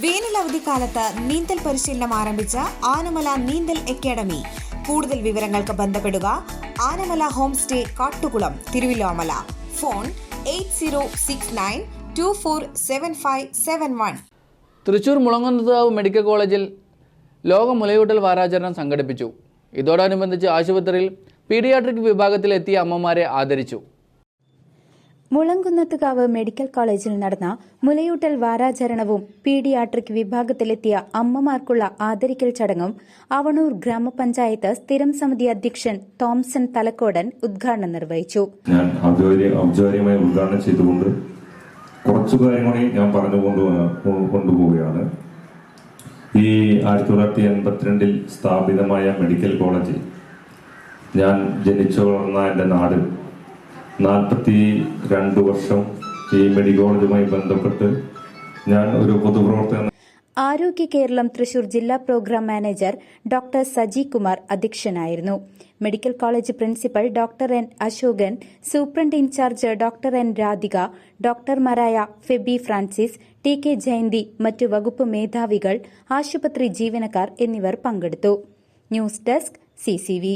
വേനൽ അവധിക്കാലത്ത് നീന്തൽ പരിശീലനം ആരംഭിച്ച ആനമല നീന്തൽ അക്കാദമി. കൂടുതൽ വിവരങ്ങൾക്ക് ബന്ധപ്പെടുക Anamala home stay Kattukulam Thiruvillamala. Phone eight zero six nine two four seven five seven one. Thrissur Mulangunnathukavu medical കോളേജിൽ ലോക മുലയൂട്ടൽ വാരാചരണം സംഘടിപ്പിച്ചു. ഇതോടനുബന്ധിച്ച് ആശുപത്രിയിൽ പീഡിയാട്രിക് വിഭാഗത്തിലെത്തിയ അമ്മമാരെ ആദരിച്ചു. മുളങ്കുന്നത്തുകാവ് മെഡിക്കൽ കോളേജിൽ നടന്ന മുലയൂട്ടൽ വാരാചരണവും പീഡിയാട്രിക് വിഭാഗത്തിലെത്തിയ അമ്മമാർക്കുള്ള ആദരിക്കൽ ചടങ്ങും അവണൂർ ഗ്രാമപഞ്ചായത്ത് സ്ഥിരം സമിതി അധ്യക്ഷൻ തോംസൺ തലക്കോടൻ ഉദ്ഘാടനം നിർവഹിച്ചു. ഞാൻ ഉദ്ഘാടനം ചെയ്തുകൊണ്ട് കുറച്ചു ഞാൻ പറഞ്ഞു കൊണ്ടു കൊണ്ടുപോവുകയാണ്. ഈ ആയിരത്തി തൊള്ളായിരത്തി എൺപത്തിരണ്ടിൽ സ്ഥാപിതമായ മെഡിക്കൽ കോളേജ് ഞാൻ ജനിച്ചു വളർന്ന എന്റെ നാട് നാൽപ്പത്തി രണ്ട് വർഷം ഈ മെഡിക്കൽ കോളേജുമായി ബന്ധപ്പെട്ട് ഞാൻ ഒരു പൊതുപ്രവർത്തകൻ ആരോഗ്യ കേരളം തൃശൂർ ജില്ലാ programme manager doctor Saji Kumar അധ്യക്ഷനായിരുന്നു. Medical college principal doctor N Ashokan superintendent incharge doctor N Radhika ഡോക്ടർമാരായ Febi Francis T K Jayanthi മറ്റു വകുപ്പ് മേധാവികൾ ആശുപത്രി ജീവനക്കാർ എന്നിവർ പങ്കെടുത്തു. News desk CCV